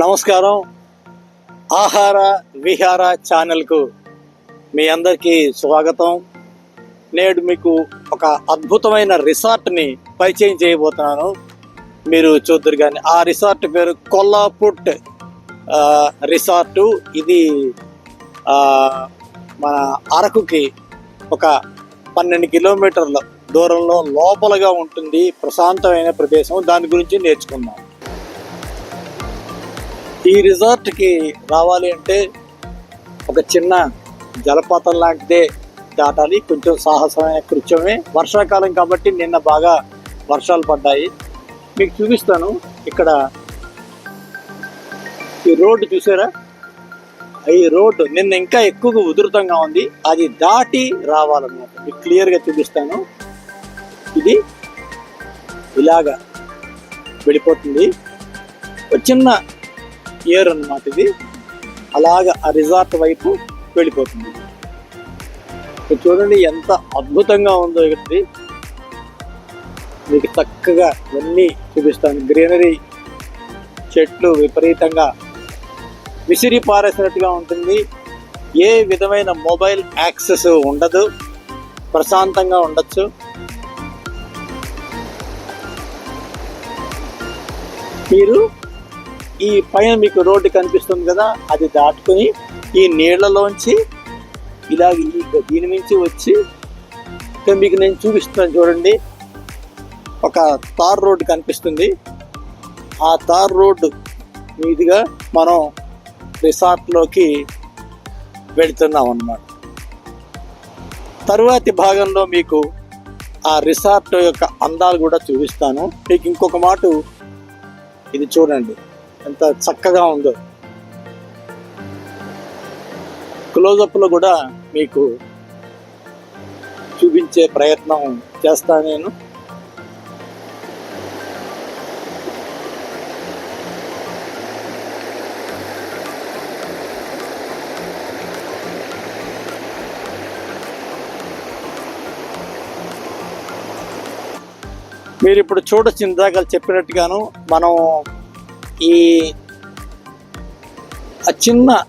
నమస్కారం. ఆహార విహార ఛానల్కు మీ అందరికీ స్వాగతం. నేడు మీకు ఒక అద్భుతమైన రిసార్ట్ని పరిచయం చేయబోతున్నాను. మీరు చూద్దరు కానీ ఆ రిసార్ట్ పేరు కొల్లాపుట్ రిసార్టు. ఇది మన అరకుకి ఒక పన్నెండు కిలోమీటర్ల దూరంలో లోపలగా ఉంటుంది ప్రశాంతమైన ప్రదేశం. దాని గురించి నేర్చుకుందాం. ఈ రిసార్ట్కి రావాలి అంటే ఒక చిన్న జలపాతం లాంటిదే దాటాలి. కొంచెం సాహసమైన కృత్యమే. వర్షాకాలం కాబట్టి నిన్న బాగా వర్షాలు పడ్డాయి. మీకు చూపిస్తాను. ఇక్కడ ఈ రోడ్డు చూసారా? ఈ రోడ్డు నిన్న ఇంకా ఎక్కువగా ఉధృతంగా ఉంది. అది దాటి రావాలన్నమాట. మీకు క్లియర్గా చూపిస్తాను. ఇది ఇలాగా వెళ్ళిపోతుంది. ఒక చిన్న ఏర్ అన్నమాట ఇది. అలాగ ఆ రిజార్ట్ వైపు వెళ్ళిపోతుంది. ఇక్కడ చూడండి ఎంత అద్భుతంగా ఉందో ఇది. మీకు చక్కగా ఇవన్నీ చూపిస్తాను. గ్రీనరీ చెట్లు విపరీతంగా విసిరి పారేసినట్టుగా ఉంటుంది. ఏ విధమైన మొబైల్ యాక్సెస్ ఉండదు. ప్రశాంతంగా ఉండొచ్చు. మీరు ఈ పైన మీకు రోడ్డు కనిపిస్తుంది కదా అది దాటుకొని ఈ నీళ్ళలోంచి ఇలా దీని నుంచి వచ్చి మీకు నేను చూపిస్తున్నాను చూడండి. ఒక తార్ రోడ్డు కనిపిస్తుంది. ఆ తార్ రోడ్డు మీదుగా మనం రిసార్ట్లోకి వెళుతున్నాం అన్నమాట. తరువాతి భాగంలో మీకు ఆ రిసార్ట్ యొక్క అందాలు కూడా చూపిస్తాను. మీకు ఇంకొక మాట ఇది చూడండి. ఎంత చక్కగా ఉందో. క్లోజప్లో కూడా మీకు చూపించే ప్రయత్నం చేస్తాను నేను. మీరు ఇప్పుడు చూడొచ్చు ఇందాక చెప్పినట్టుగాను మనం ఈ ఆ చిన్న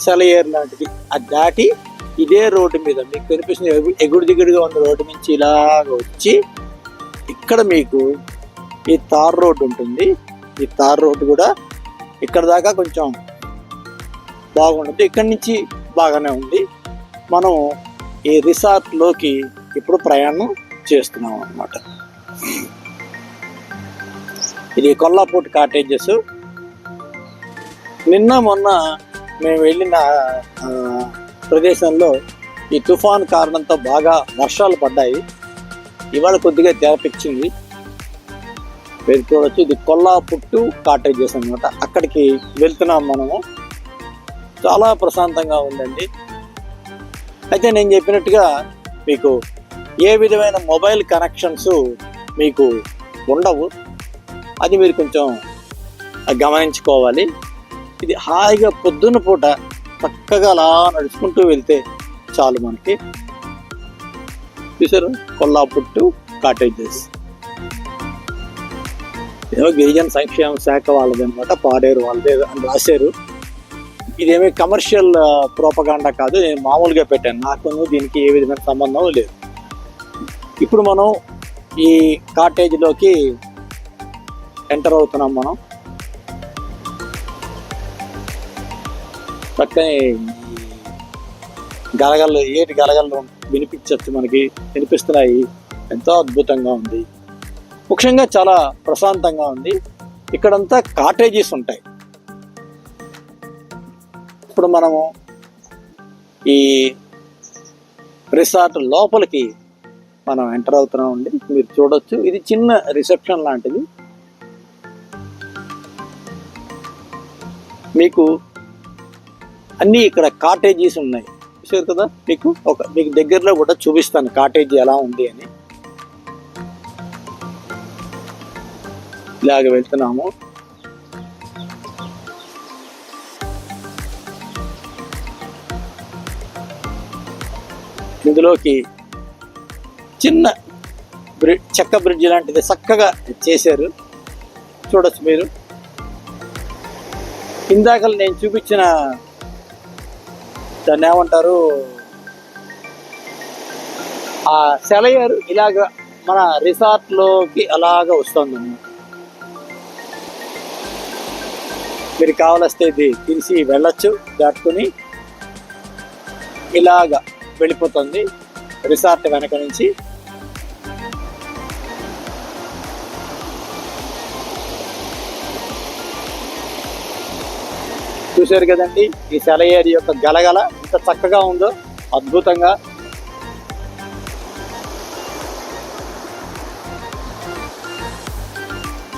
సెలయేరు లాంటిది అది దాటి ఇదే రోడ్డు మీద మీకు కనిపిస్తుంది ఎగు- ఎగుడు దిగుడుగా ఉన్న రోడ్డు నుంచి ఇలాగ వచ్చి ఇక్కడ మీకు ఈ తార్ రోడ్డు ఉంటుంది. ఈ తార్ రోడ్డు కూడా ఇక్కడ దాకా కొంచెం బాగుంటుంది. ఇక్కడి నుంచి బాగానే ఉంది. మనం ఈ రిసార్ట్లోకి ఇప్పుడు ప్రయాణం చేస్తున్నాం అన్నమాట ఇది కొల్లాపూట్ కాటేజెస్. నిన్న మొన్న మేము వెళ్ళిన ప్రదేశంలో ఈ తుఫాన్ కారణంతో బాగా వర్షాలు పడ్డాయి. ఇవాళ కొద్దిగా తెరపిచ్చింది మీరు చూడొచ్చు ఇది కొల్లాపుట్టు కాటేజెస్ అన్నమాట. అక్కడికి వెళ్తున్నాం మనము. చాలా ప్రశాంతంగా ఉందండి. అయితే నేను చెప్పినట్టుగా మీకు ఏ విధమైన మొబైల్ కనెక్షన్స్ మీకు ఉండవు. అది మీరు కొంచెం గమనించుకోవాలి. ఇది హాయిగా పొద్దున్న పూట చక్కగా అలా నడుచుకుంటూ వెళ్తే చాలు మనకి. చూసారు కొల్లాపుట్టు కాటేజెస్. ఏదో గిరిజన సంక్షేమ శాఖ వాళ్ళది అనమాట పాడేరు వాళ్ళది అని రాశారు. ఇదేమీ కమర్షియల్ ప్రోపగాండా కాదు నేను మామూలుగా పెట్టాను. నాకు దీనికి ఏ విధమైన సంబంధం లేదు. ఇప్పుడు మనం ఈ కాటేజ్లోకి ఎంటర్ అవుతున్నాం మనం. పక్కనే గలగలు ఏటి గలగలు వినిపించచ్చు మనకి. వినిపిస్తున్నాయి. ఎంతో అద్భుతంగా ఉంది. ముఖ్యంగా చాలా ప్రశాంతంగా ఉంది. ఇక్కడంతా కాటేజెస్ ఉంటాయి. ఇప్పుడు మనము ఈ రిసార్ట్ లోపలికి మనం ఎంటర్ అవుతున్నాం అండి మీరు చూడొచ్చు. ఇది చిన్న రిసెప్షన్ లాంటిది. మీకు అన్నీ ఇక్కడ కాటేజీస్ ఉన్నాయి. చూసారు కదా? మీకు ఒక మీకు దగ్గరలో కూడా చూపిస్తాను కాటేజీ ఎలా ఉంది అని. ఇలాగ వెళ్తున్నాము. ఇందులోకి చిన్న బ్రి చెక్క బ్రిడ్జ్ లాంటిది చక్కగా చేశారు. చూడొచ్చు మీరు. ఇందాక నేను చూపించిన దాన్ని ఏమంటారు? ఆ సెలయర్ ఇలాగ మన రిసార్ట్లోకి అలాగ వస్తుంది. మీరు కావలిస్తే ఇది తీసి వెళ్ళొచ్చు దాటుకుని ఇలాగ వెళ్ళిపోతుంది రిసార్ట్ వెనక నుంచి. చూశారు కదండి ఈ సెలయేరు యొక్క గలగల ఎంత చక్కగా ఉందో అద్భుతంగా.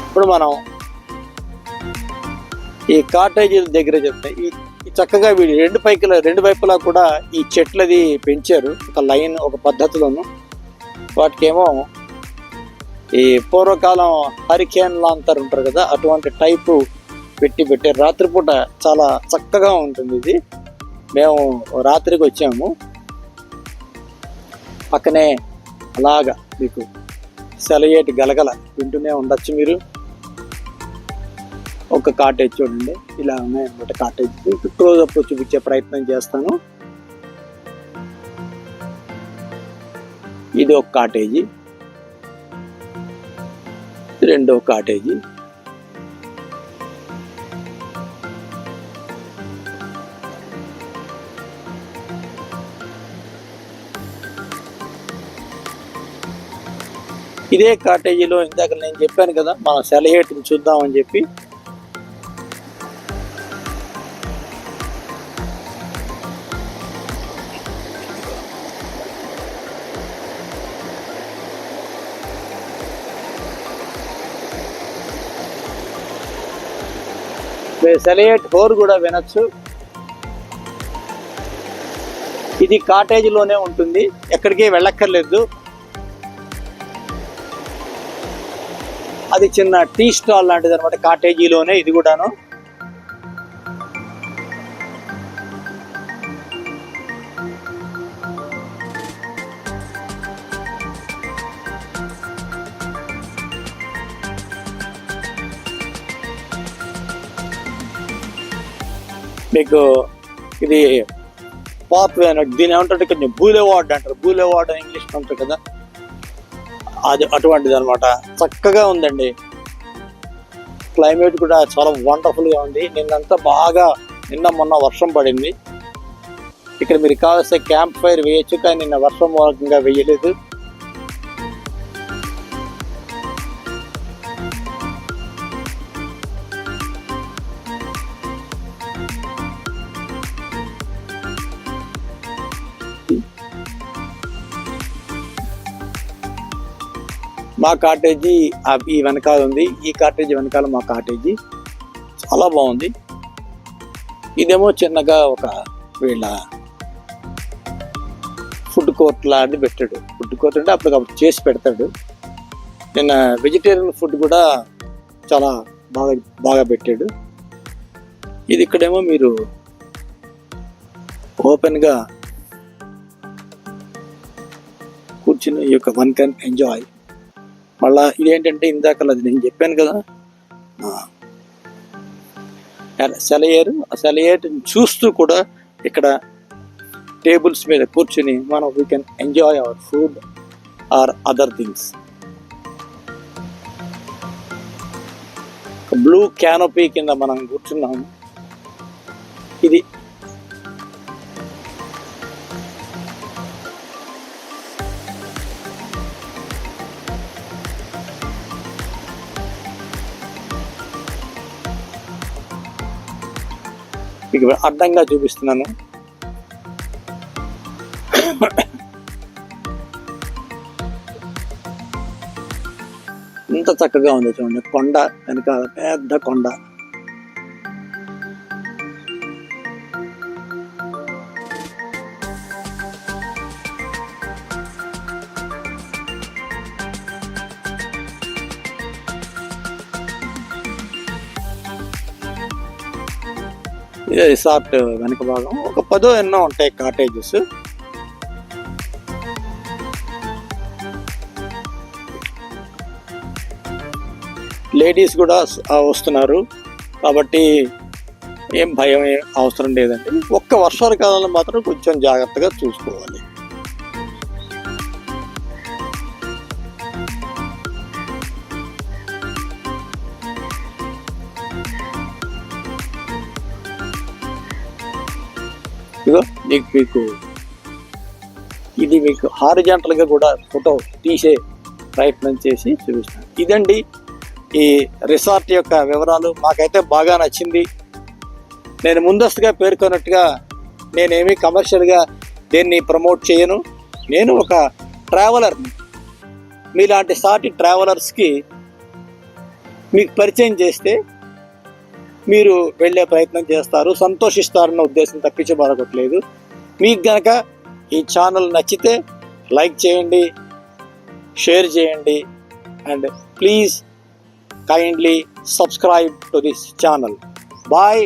ఇప్పుడు మనం ఈ కాటేజీల దగ్గర చెప్తే ఈ చక్కగా వీడి రెండు పైకల రెండు వైపులా కూడా ఈ చెట్లది పెంచారు ఒక లైన్ ఒక పద్ధతిలోను. వాటికేమో ఈ పూర్వకాలం హరికేన్ లాంతర్ ఉంటారు కదా అటువంటి టైపు పెట్టి పెట్టారు రాత్రిపూట చాలా చక్కగా ఉంటుంది ఇది. మేము రాత్రికి వచ్చాము. పక్కనే అలాగా మీకు సెలయేటి గలగల వింటూనే ఉండొచ్చు మీరు. ఒక కాటేజ్ చూడండి. ఇలా ఉన్నాయన్నమాట కాటేజ్ క్లోజ్ అప్ చూపించే ప్రయత్నం చేస్తాను. ఇది ఒక కాటేజీ రెండో కాటేజీ ఇదే కాటేజీలో ఇందాక నేను చెప్పాను కదా మనం సెలయేటిని చూద్దామని చెప్పి. సెలయేట్ హోర్ కూడా వినొచ్చు. ఇది కాటేజీలోనే ఉంటుంది ఎక్కడికి వెళ్ళక్కర్లేదు. అది చిన్న టీ స్టాల్ లాంటిది అనమాట కాటేజీలోనే ఇది కూడాను. మీకు ఇది పాప్ దీని ఏమంటారు కొంచెం బూలెవార్డ్ అంటారు. బూలెవార్డ్ అని ఇంగ్లీష్ అంటారు కదా. అది అటువంటిది అనమాట చక్కగా ఉందండి. క్లైమేట్ కూడా చాలా వండర్ఫుల్గా ఉంది. నిన్నంతా బాగా నిన్న మొన్న వర్షం పడింది. ఇక్కడ మీరు కావాల్సిన క్యాంప్ ఫైర్ వేయచ్చు కానీ నిన్న వర్షం మూలకంగా వేయలేదు. మా కాటేజీ ఈ వెనకాల ఉంది. ఈ కాటేజీ వెనకాల మా కాటేజీ చాలా బాగుంది. ఇదేమో చిన్నగా ఒక వీళ్ళ ఫుడ్ కోర్ట్ లాంటిది పెట్టాడు. ఫుడ్ కోర్ట్ అంటే అప్పటికప్పుడు చేసి పెడతాడు. నిన్న వెజిటేరియన్ ఫుడ్ కూడా చాలా బాగా బాగా పెట్టాడు. ఇది ఇక్కడేమో మీరు ఓపెన్గా కూర్చుని ఈ యొక్క వన్ కెన్ ఎంజాయ్ మళ్ళా ఇదేంటంటే ఇందాక అది నేను చెప్పాను కదా. సెలయేరు ఆ సెలయేరుని చూస్తూ కూడా ఇక్కడ టేబుల్స్ మీద కూర్చుని మనం we can enjoy our food or other things blue canopy కింద మనం కూర్చున్నాము. ఇది మీకు అడ్డంగా చూపిస్తున్నాను. ఎంత చక్కగా ఉందో చూడండి. కొండ వెనకాల పెద్ద కొండ. రిసార్ట్ వెనక భాగం. ఒక పదో ఎన్నో ఉంటాయి కాటేజెస్ లేడీస్ కూడా వస్తున్నారు. కాబట్టి ఏం భయం అవసరం లేదండి. ఒక్క వర్షాల కాలంలో మాత్రం కొంచెం జాగ్రత్తగా చూసుకోవాలి. నీకు మీకు మీకు ఇది మీకు హారిజాంటల్గా కూడా ఫోటో తీసే ప్రయత్నం చేసి చూపిస్తాను. ఇదండి ఈ రిసార్ట్ యొక్క వివరాలు. మాకైతే బాగా నచ్చింది. నేను ముందస్తుగా పేర్కొన్నట్టుగా నేనేమి కమర్షియల్గా దీన్ని ప్రమోట్ చేయను. నేను ఒక ట్రావెలర్ని. మీలాంటి సాటి ట్రావెలర్స్కి మీకు పరిచయం చేస్తే మీరు వెళ్ళే ప్రయత్నం చేస్తారు సంతోషిస్తారన్న ఉద్దేశం తప్పించి మరొకట్లేదు మీకు గనక ఈ ఛానల్ నచ్చితే లైక్ చేయండి షేర్ చేయండి and please kindly subscribe to this channel bye